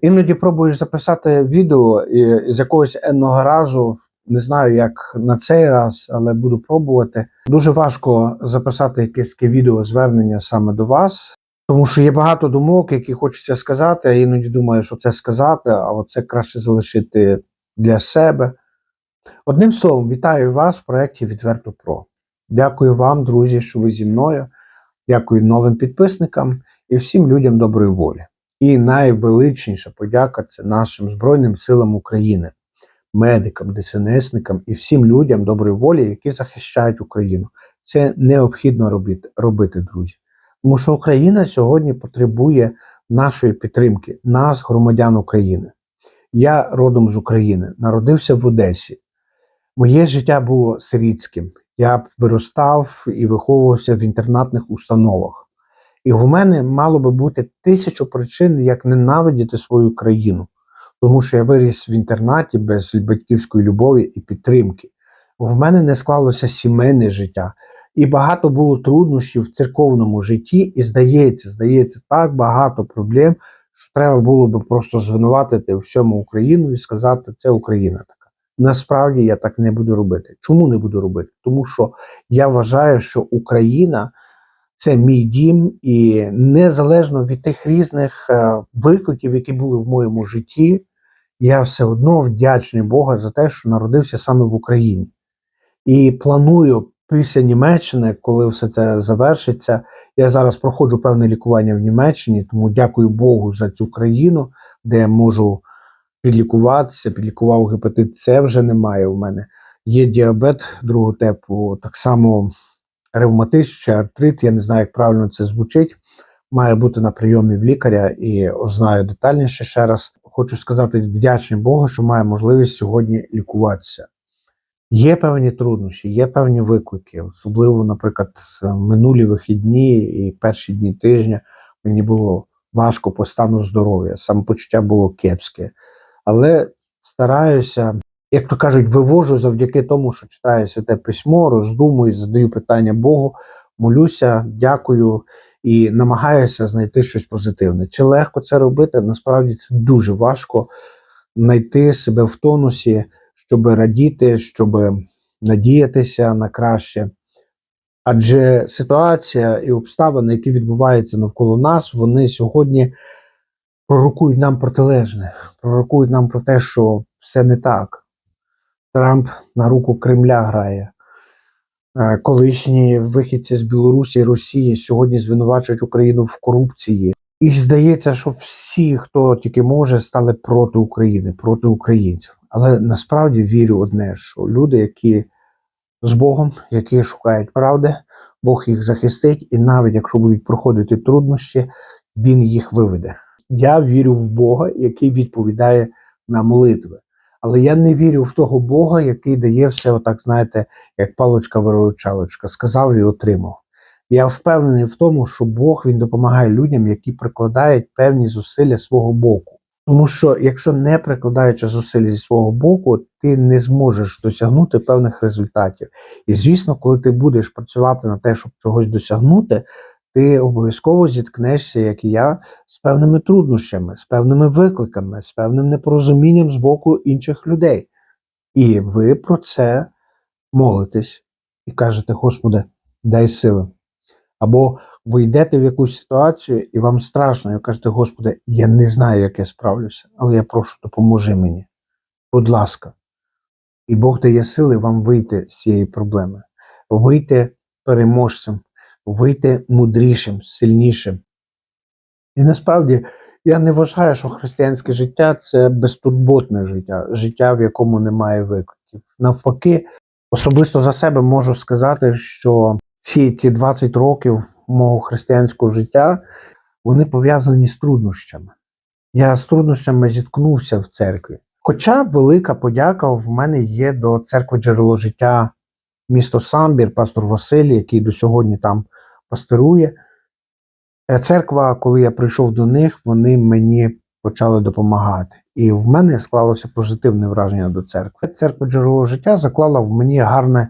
Іноді пробуєш записати відео з якогось енного разу. Не знаю, як на цей раз, але буду пробувати. Дуже важко записати якесь таке відео звернення саме до вас, тому що є багато думок, які хочеться сказати. а іноді думаю, що це сказати, а оце краще залишити для себе. Одним словом, вітаю вас в проєкті Відверто Про. Дякую вам, друзі, що ви зі мною. Дякую новим підписникам і всім людям доброї волі. І найвеличніша подяка це нашим Збройним силам України, медикам, ДСНСникам і всім людям доброї волі, які захищають Україну. Це необхідно робити, робити, друзі. Тому що Україна сьогодні потребує нашої підтримки, нас, громадян України. Я родом з України, народився в Одесі. Моє життя було сирітським. Я виростав і виховувався в інтернатних установах. І в мене мало би бути тисячу причин, як ненавидіти свою країну, тому що я виріс в інтернаті без батьківської любові і підтримки. В мене не склалося сімейне життя, і багато було труднощів в церковному житті, і здається, здається, так багато проблем, що треба було би просто звинуватити всьому Україну і сказати, це Україна. Насправді я так не буду робити. Чому не буду робити? Тому що я вважаю, що Україна це мій дім, і незалежно від тих різних е, викликів, які були в моєму житті, я все одно вдячний Бога за те, що народився саме в Україні. І планую після Німеччини, коли все це завершиться. Я зараз проходжу певне лікування в Німеччині, тому дякую Богу за цю країну, де я можу підлікуватися. Підлікував гепатит С вже немає у мене. Є діабет другого типу, так само ревматизм чи артрит, я не знаю, як правильно це звучить. Має бути на прийомі в лікаря і знаю детальніше ще раз. Хочу сказати вдячний Богу, що маю можливість сьогодні лікуватися. Є певні труднощі, є певні виклики, особливо, наприклад, минулі вихідні і перші дні тижня мені було важко по стану здоров'я, самопочуття було кепське. Але стараюся, як то кажуть, вивожу завдяки тому, що читаю святе письмо, роздумую, задаю питання Богу, молюся, дякую і намагаюся знайти щось позитивне. Чи легко це робити? Насправді це дуже важко знайти себе в тонусі, щоб радіти, щоб надіятися на краще. Адже ситуація і обставини, які відбуваються навколо нас, вони сьогодні пророкують нам протилежне, пророкують нам про те, що все не так. Трамп на руку Кремля грає. Е, Колишні вихідці з Білорусі і Росії сьогодні звинувачують Україну в корупції. І здається, що всі, хто тільки може, стали проти України, проти українців. Але насправді вірю одне, що люди, які з Богом, які шукають правди, Бог їх захистить, і навіть якщо будуть проходити труднощі, Він їх виведе. Я вірю в Бога, який відповідає на молитви. Але я не вірю в того Бога, який дає все, отак, знаєте, як палочка виручалочка сказав і отримав. Я впевнений в тому, що Бог він допомагає людям, які прикладають певні зусилля свого боку. Тому що, якщо не прикладаючи зусилля зі свого боку, ти не зможеш досягнути певних результатів. І звісно, коли ти будеш працювати на те, щоб чогось досягнути, ти обов'язково зіткнешся, як і я, з певними труднощами, з певними викликами, з певним непорозумінням з боку інших людей. І ви про це молитесь і кажете, Господи, дай сили. Або ви йдете в якусь ситуацію, і вам страшно, і ви кажете, Господи, я не знаю, як я справлюся, але я прошу, допоможи мені. Будь ласка. І Бог дає сили вам вийти з цієї проблеми, вийти переможцем, вийти мудрішим, сильнішим. І насправді я не вважаю, що християнське життя це безтурботне життя, життя, в якому немає викликів. Навпаки, особисто за себе можу сказати, що всі ці 20 років мого християнського життя вони пов'язані з труднощами. Я з труднощами зіткнувся в церкві. Хоча велика подяка в мене є до церкви джерело життя місто Самбір, пастор Василій, який до сьогодні там пасторує. Е, Церква, коли я прийшов до них, вони мені почали допомагати. І в мене склалося позитивне враження до церкви. Церква джерело життя заклала в мені гарне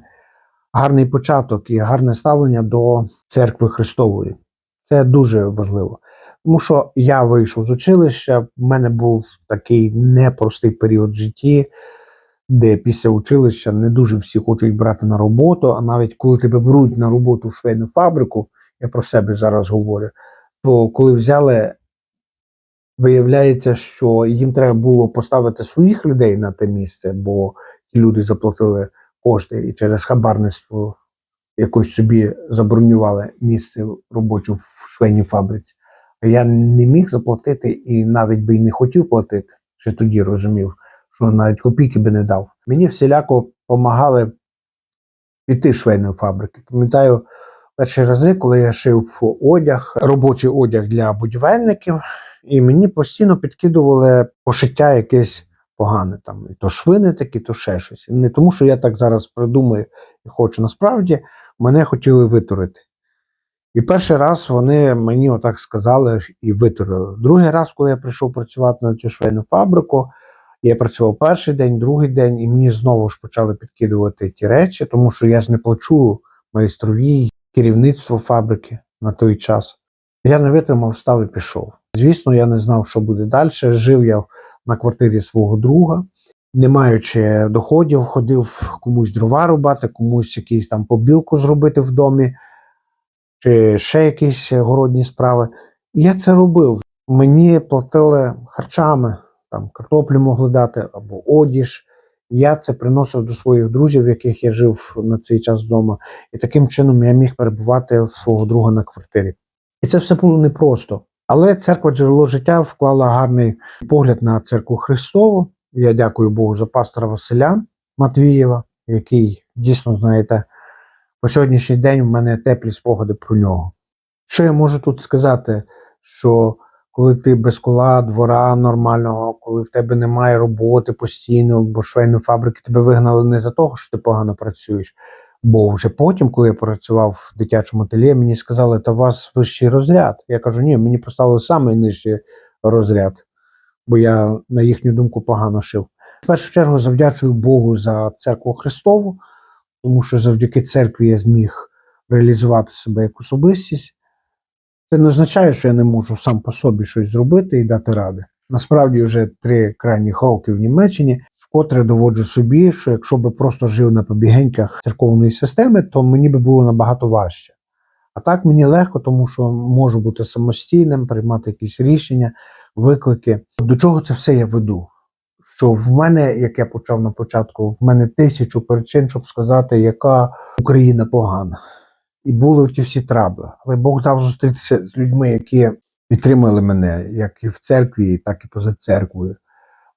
гарний початок і гарне ставлення до церкви Христової. Це дуже важливо. Тому що я вийшов з училища, в мене був такий непростий період в житті, де після училища не дуже всі хочуть брати на роботу, а навіть коли тебе беруть на роботу в швейну фабрику, я про себе зараз говорю, то коли взяли, виявляється, що їм треба було поставити своїх людей на те місце, бо люди заплатили кошти і через хабарництво якось собі забронювали місце робоче в швейній фабриці. А я не міг заплатити і навіть би й не хотів платити, ще тоді розумів, що навіть копійки би не дав. Мені всіляко допомагали піти швейної фабрики. Пам'ятаю, перші рази, коли я шив одяг, робочий одяг для будівельників, і мені постійно підкидували пошиття якесь погане. Там, і то швини такі, то ще щось. І Не тому, що я так зараз придумаю і хочу. Насправді мене хотіли витурити. І перший раз вони мені отак сказали і витурили. Другий раз, коли я прийшов працювати на цю швейну фабрику, я працював перший день, другий день, і мені знову ж почали підкидувати ті речі, тому що я ж не плачу майстрові, керівництво фабрики на той час. Я не витримав, став і пішов. Звісно, я не знав, що буде далі. Жив я на квартирі свого друга, не маючи доходів, ходив комусь дрова рубати, комусь якийсь там побілку зробити в домі, чи ще якісь городні справи. І я це робив. Мені платили харчами, там картоплю могли дати або одіж. Я це приносив до своїх друзів, в яких я жив на цей час вдома. І таким чином я міг перебувати в свого друга на квартирі. І це все було непросто. Але церква джерело життя вклала гарний погляд на церкву Христову. Я дякую Богу за пастора Василя Матвієва, який дійсно, знаєте, по сьогоднішній день в мене теплі спогади про нього. Що я можу тут сказати? Що коли ти без кола, двора нормального, коли в тебе немає роботи постійно, бо швейної фабрики тебе вигнали не за того, що ти погано працюєш. Бо вже потім, коли я працював в дитячому ательє, мені сказали, та у вас вищий розряд. Я кажу, ні, мені поставили самий нижчий розряд, бо я, на їхню думку, погано шив. В першу чергу завдячую Богу за церкву Христову, тому що завдяки церкві я зміг реалізувати себе як особистість. Це не означає, що я не можу сам по собі щось зробити і дати ради. Насправді вже три крайніх роки в Німеччині, вкотре доводжу собі, що якщо би просто жив на побігеньках церковної системи, то мені би було набагато важче. А так мені легко, тому що можу бути самостійним, приймати якісь рішення, виклики. До чого це все я веду? Що в мене, як я почав на початку, в мене тисячу причин, щоб сказати, яка Україна погана. І були ті всі трабли. Але Бог дав зустрітися з людьми, які підтримали мене як і в церкві, так і поза церквою.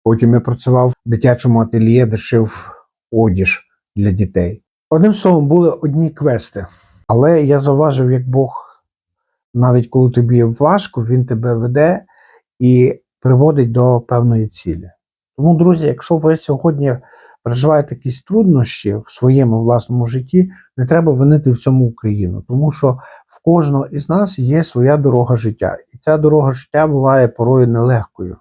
Потім я працював в дитячому ательє, де шив одіж для дітей. Одним словом, були одні квести. Але я заважив, як Бог, навіть коли тобі важко, він тебе веде і приводить до певної цілі. Тому, друзі, якщо ви сьогодні переживаєте якісь труднощі в своєму власному житті, не треба винити в цьому Україну, тому що в кожного із нас є своя дорога життя, і ця дорога життя буває порою нелегкою.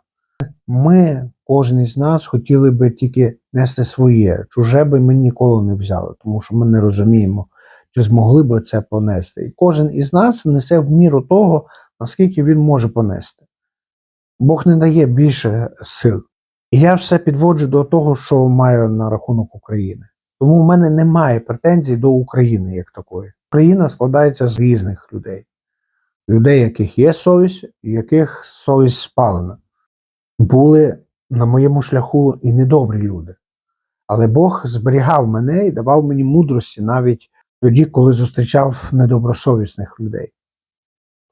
Ми, кожен із нас, хотіли би тільки нести своє, чуже би ми ніколи не взяли, тому що ми не розуміємо, чи змогли би це понести. І кожен із нас несе в міру того, наскільки він може понести. Бог не дає більше сил. І я все підводжу до того, що маю на рахунок України. Тому в мене немає претензій до України як такої. Україна складається з різних людей, людей, яких є совість, яких совість спалена. Були на моєму шляху і недобрі люди. Але Бог зберігав мене і давав мені мудрості навіть тоді, коли зустрічав недобросовісних людей.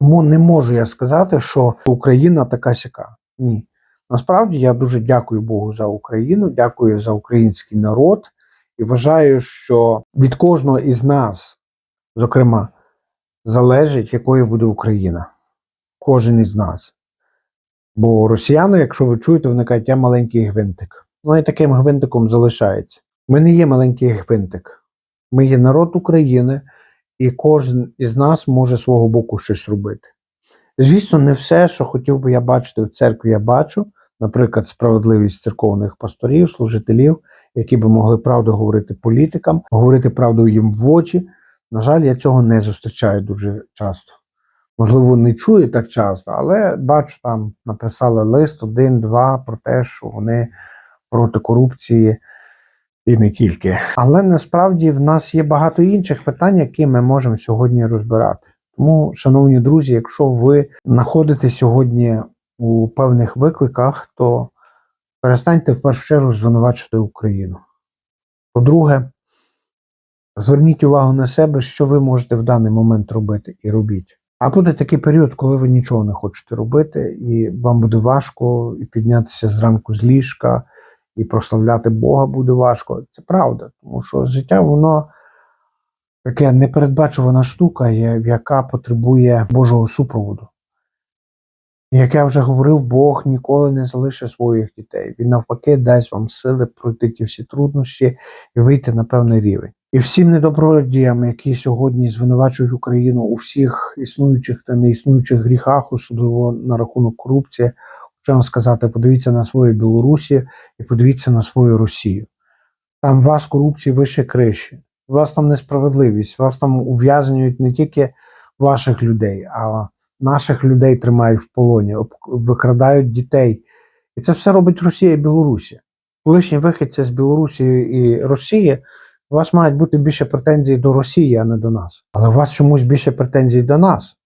Тому не можу я сказати, що Україна така сяка. Ні. Насправді я дуже дякую Богу за Україну, дякую за український народ і вважаю, що від кожного із нас, зокрема, залежить, якою буде Україна. Кожен із нас. Бо росіяни, якщо ви чуєте, вони кажуть, я маленький гвинтик. Ну і таким гвинтиком залишається. Ми не є маленький гвинтик. Ми є народ України, і кожен із нас може свого боку щось робити. Звісно, не все, що хотів би я бачити в церкві, я бачу. Наприклад, справедливість церковних пасторів, служителів які би могли правду говорити політикам, говорити правду їм в очі. На жаль, я цього не зустрічаю дуже часто. Можливо, не чую так часто, але бачу, там написали лист один-два про те, що вони проти корупції і не тільки. Але насправді в нас є багато інших питань, які ми можемо сьогодні розбирати. Тому, шановні друзі, якщо ви знаходитесь сьогодні у певних викликах, то перестаньте в першу чергу звинувачувати Україну. По-друге, зверніть увагу на себе, що ви можете в даний момент робити, і робіть. А буде такий період, коли ви нічого не хочете робити, і вам буде важко і піднятися зранку з ліжка, і прославляти Бога буде важко. Це правда, тому що життя воно таке непередбачувана штука, яка потребує Божого супроводу. Як я вже говорив, Бог ніколи не залишить своїх дітей. Він навпаки дасть вам сили пройти ті всі труднощі і вийти на певний рівень. І всім недобродіям, які сьогодні звинувачують Україну у всіх існуючих та неіснуючих гріхах, особливо на рахунок корупції, хочу вам сказати: подивіться на свою Білорусі і подивіться на свою Росію. Там вас корупції вище криші, вас там несправедливість, вас там ув'язнюють не тільки ваших людей, а наших людей тримають в полоні, викрадають дітей. І це все робить Росія і Білорусі. Колишні вихідці з Білорусі і Росії, у вас мають бути більше претензій до Росії, а не до нас. Але у вас чомусь більше претензій до нас,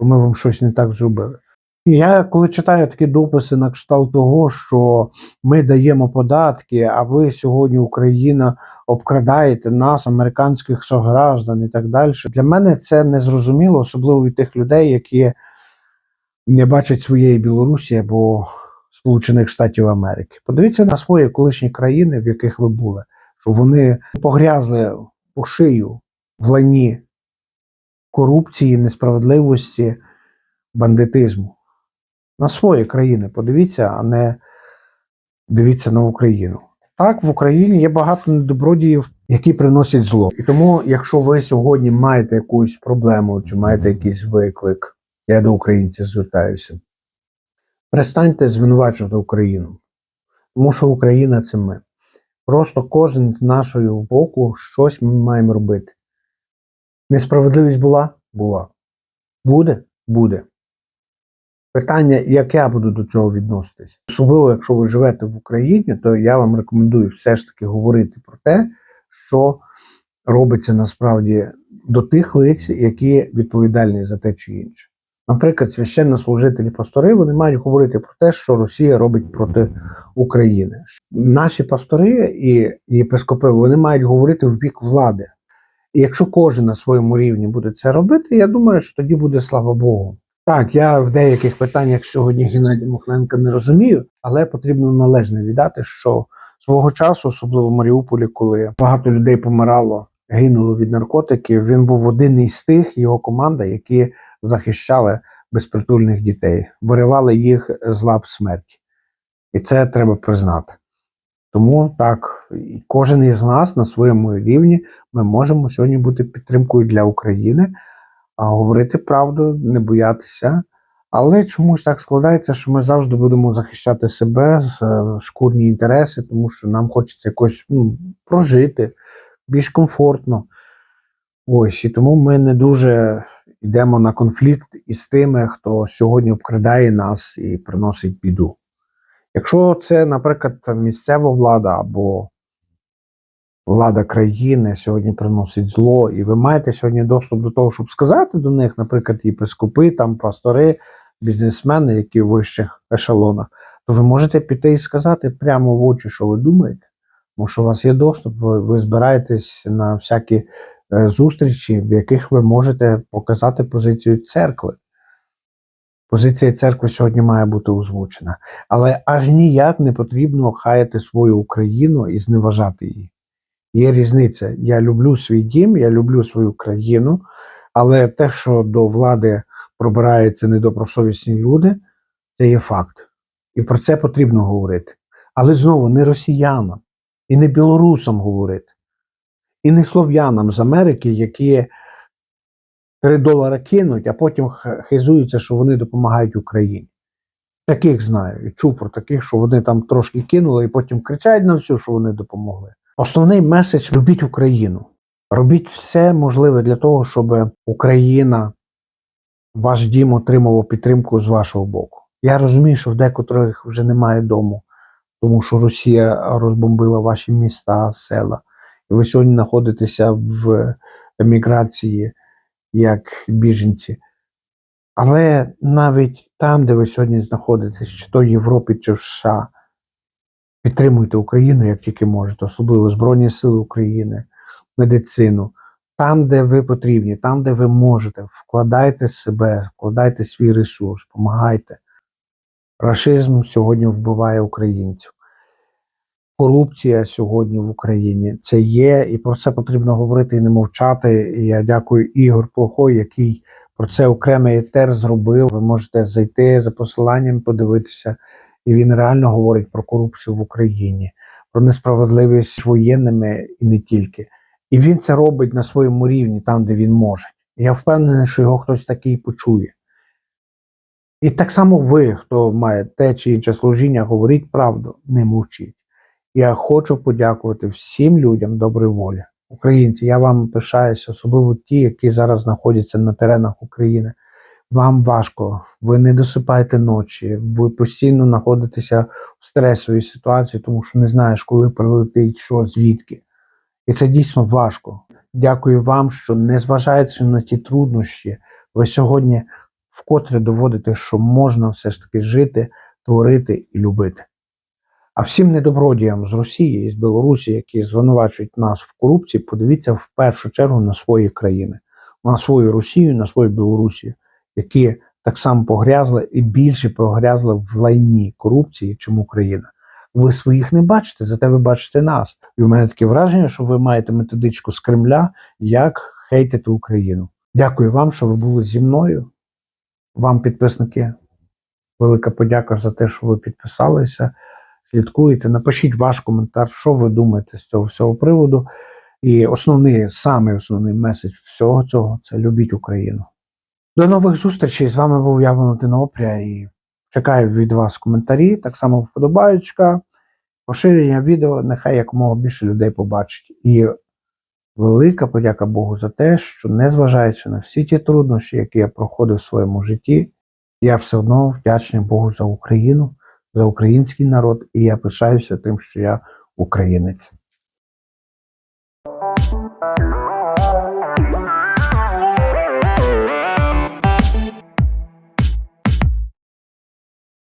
що ми вам щось не так зробили. Я коли читаю такі дописи на кшталт того, що ми даємо податки, а ви сьогодні, Україна, обкрадаєте нас, американських сограждан і так далі. Для мене це незрозуміло, особливо від тих людей, які не бачать своєї Білорусі або Сполучених Штатів Америки. Подивіться на свої колишні країни, в яких ви були, що вони погрязли по шию в лані корупції, несправедливості, бандитизму. На свої країни подивіться, а не дивіться на Україну. Так, в Україні є багато недобродіїв, які приносять зло. І тому, якщо ви сьогодні маєте якусь проблему чи маєте якийсь виклик, я до українців звертаюся. Перестаньте звинувачувати Україну, тому що Україна це ми. Просто кожен з нашого боку щось ми маємо робити. Несправедливість була? Була. Буде? Буде. Питання, як я буду до цього відноситись. Особливо, якщо ви живете в Україні, то я вам рекомендую все ж таки говорити про те, що робиться насправді до тих лиць, які відповідальні за те чи інше. Наприклад, священнослужителі пастори вони мають говорити про те, що Росія робить проти України. Наші пастори і єпископи вони мають говорити в бік влади. І якщо кожен на своєму рівні буде це робити, я думаю, що тоді буде слава Богу. Так, я в деяких питаннях сьогодні Геннадія Мохненка не розумію, але потрібно належне віддати, що свого часу, особливо в Маріуполі, коли багато людей помирало, гинуло від наркотиків, він був один із тих, його команда, які захищали безпритульних дітей, виривали їх з лап смерті. І це треба признати. Тому так, кожен із нас на своєму рівні ми можемо сьогодні бути підтримкою для України, говорити правду, не боятися. Але чомусь так складається, що ми завжди будемо захищати себе, е, шкурні інтереси, тому що нам хочеться якось ну, прожити більш комфортно. Ось і тому ми не дуже йдемо на конфлікт із тими, хто сьогодні обкрадає нас і приносить біду. Якщо це, наприклад, місцева влада або влада країни сьогодні приносить зло, і ви маєте сьогодні доступ до того, щоб сказати до них, наприклад, єпископи, там пастори, бізнесмени, які в вищих ешелонах, то ви можете піти і сказати прямо в очі, що ви думаєте. Тому що у вас є доступ, ви, ви збираєтесь на всякі е, зустрічі, в яких ви можете показати позицію церкви. Позиція церкви сьогодні має бути озвучена. Але аж ніяк не потрібно хаяти свою Україну і зневажати її. Є різниця. Я люблю свій дім, я люблю свою країну, але те, що до влади пробираються недобросовісні люди, це є факт. І про це потрібно говорити. Але знову не росіянам і не білорусам говорити, і не слов'янам з Америки, які 3 долари кинуть, а потім хизуються, що вони допомагають Україні. Таких знаю і чув про таких, що вони там трошки кинули і потім кричать на всю, що вони допомогли. Основний меседж любіть Україну. Робіть все можливе для того, щоб Україна, ваш дім отримував підтримку з вашого боку. Я розумію, що в декотрих вже немає дому, тому що Росія розбомбила ваші міста, села. І ви сьогодні знаходитеся в еміграції як біженці. Але навіть там, де ви сьогодні знаходитесь, чи то в Європі, чи в США, підтримуйте Україну як тільки можете, особливо Збройні Сили України, медицину. Там, де ви потрібні, там, де ви можете, вкладайте себе, вкладайте свій ресурс, допомагайте. Рашизм сьогодні вбиває українців. Корупція сьогодні в Україні це є, і про це потрібно говорити і не мовчати. І я дякую Ігор Плохой, який про це окремий етер зробив. Ви можете зайти за посиланням, подивитися, і він реально говорить про корупцію в Україні, про несправедливість воєнними і не тільки. І він це робить на своєму рівні, там, де він може. Я впевнений, що його хтось такий почує. І так само ви, хто має те чи інше служіння, говоріть правду, не мовчіть. Я хочу подякувати всім людям доброї волі. Українці, я вам пишаюся, особливо ті, які зараз знаходяться на теренах України. Вам важко, ви не досипаєте ночі, ви постійно знаходитеся в стресовій ситуації, тому що не знаєш, коли прилетить, що, звідки. І це дійсно важко. Дякую вам, що незважаючи на ті труднощі, ви сьогодні вкотре доводите, що можна все ж таки жити, творити і любити. А всім недобродіям з Росії і з Білорусі, які звинувачують нас в корупції, подивіться в першу чергу на свої країни, на свою Росію, на свою Білорусію, які так само погрязли і більше погрязли в лайні корупції, чим Україна. Ви своїх не бачите, зате ви бачите нас. І в мене таке враження, що ви маєте методичку з Кремля, як хейтити Україну. Дякую вам, що ви були зі мною. Вам, підписники, велика подяка за те, що ви підписалися слідкуєте. Напишіть ваш коментар, що ви думаєте з цього всього приводу. І основний, самий основний меседж всього цього це любіть Україну. До нових зустрічей. З вами був я, Валентин Опря, і чекаю від вас коментарі, так само вподобаючка, поширення відео, нехай якомога більше людей побачить. І велика подяка Богу за те, що незважаючи на всі ті труднощі, які я проходив в своєму житті, я все одно вдячний Богу за Україну за український народ, і я пишаюся тим, що я українець.